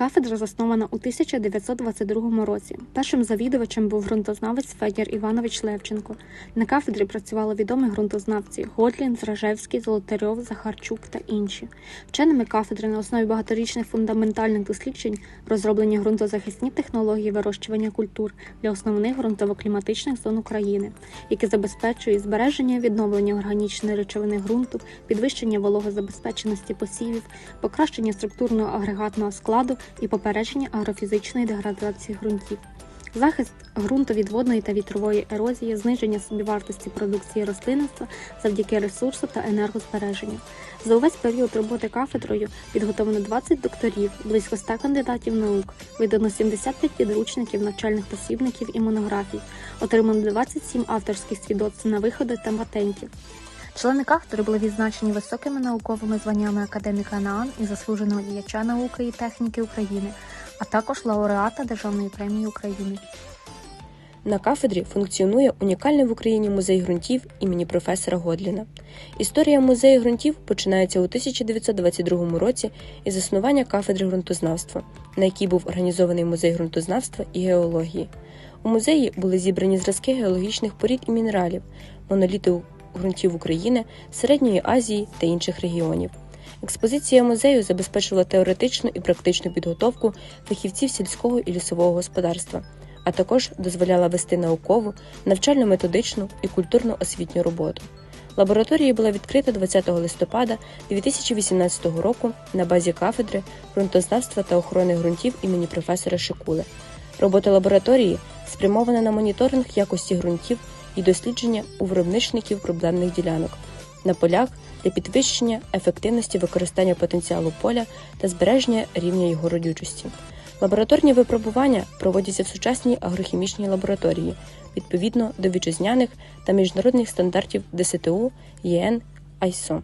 Кафедра заснована у 1922 році. Першим завідувачем був ґрунтознавець Федір Іванович Левченко. На кафедрі працювали відомі ґрунтознавці Готлін, Зражевський, Золотарьов, Захарчук та інші. Вченими кафедри на основі багаторічних фундаментальних досліджень розроблені ґрунтозахисні технології вирощування культур для основних ґрунтово-кліматичних зон України, які забезпечують збереження відновлення органічної речовини ґрунту, підвищення вологозабезпеченості посівів, покращення структурного агрегатного складу і попередження агрофізичної деградації ґрунтів. Захист ґрунту від водної та вітрової ерозії, зниження собівартості продукції рослинництва завдяки ресурсу та енергозбереженню. За увесь період роботи кафедрою підготовлено 20 докторів, близько 100 кандидатів наук, видано 75 підручників, навчальних посібників і монографій, отримано 27 авторських свідоцтв на виходи та патентів. Члени кафедри були відзначені високими науковими званнями академіка НААН і заслуженого діяча науки і техніки України, а також лауреата Державної премії України. На кафедрі функціонує унікальний в Україні музей ґрунтів імені професора Годліна. Історія музею ґрунтів починається у 1922 році із заснування кафедри ґрунтознавства, на якій був організований музей ґрунтознавства і геології. У музеї були зібрані зразки геологічних порід і мінералів, моноліти ґрунтів України, Середньої Азії та інших регіонів. Експозиція музею забезпечувала теоретичну і практичну підготовку фахівців сільського і лісового господарства, а також дозволяла вести наукову, навчально-методичну і культурно-освітню роботу. Лабораторія була відкрита 20 листопада 2018 року на базі кафедри ґрунтознавства та охорони ґрунтів імені професора Шикули. Робота лабораторії спрямована на моніторинг якості ґрунтів і дослідження у виробничників проблемних ділянок на полях для підвищення ефективності використання потенціалу поля та збереження рівня його родючості. Лабораторні випробування проводяться в сучасній агрохімічній лабораторії відповідно до вітчизняних та міжнародних стандартів ДСТУ, ЄН, ISO.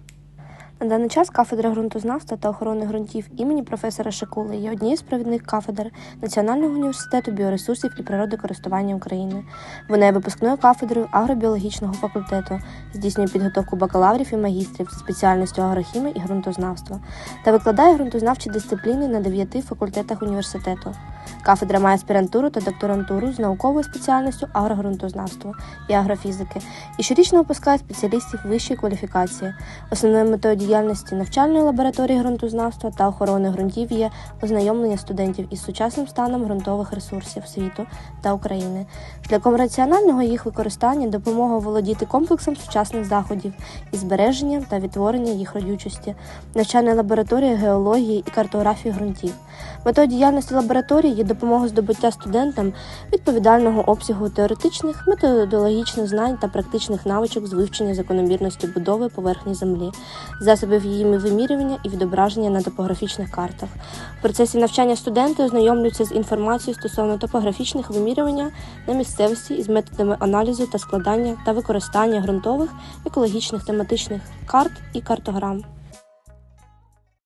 На даний час кафедра ґрунтознавства та охорони ґрунтів імені професора Шикули є однією з провідних кафедр Національного університету біоресурсів і природокористування України. Вона є випускною кафедрою агробіологічного факультету, здійснює підготовку бакалаврів і магістрів за спеціальністю агрохімії і ґрунтознавства та викладає ґрунтознавчі дисципліни на дев'яти факультетах університету. Кафедра має аспірантуру та докторантуру з науковою спеціальністю агрогрунтознавства і агрофізики і щорічно випускає спеціалістів вищої кваліфікації. Основною метою діяльності навчальної лабораторії ґрунтознавства та охорони ґрунтів є ознайомлення студентів із сучасним станом ґрунтових ресурсів світу та України, шляхом раціонального їх використання, допомога володіти комплексом сучасних заходів і збереження та відтворення їх родючості, навчальна лабораторія геології і картографії ґрунтів. Метою діяльності лабораторії є допомога здобуття студентам відповідального обсягу теоретичних, методологічних знань та практичних навичок з вивчення закономірності будови поверхні землі, засобів її вимірювання і відображення на топографічних картах. В процесі навчання студенти ознайомлюються з інформацією стосовно топографічних вимірювання на місцевості із методами аналізу та складання та використання ґрунтових екологічних тематичних карт і картограм.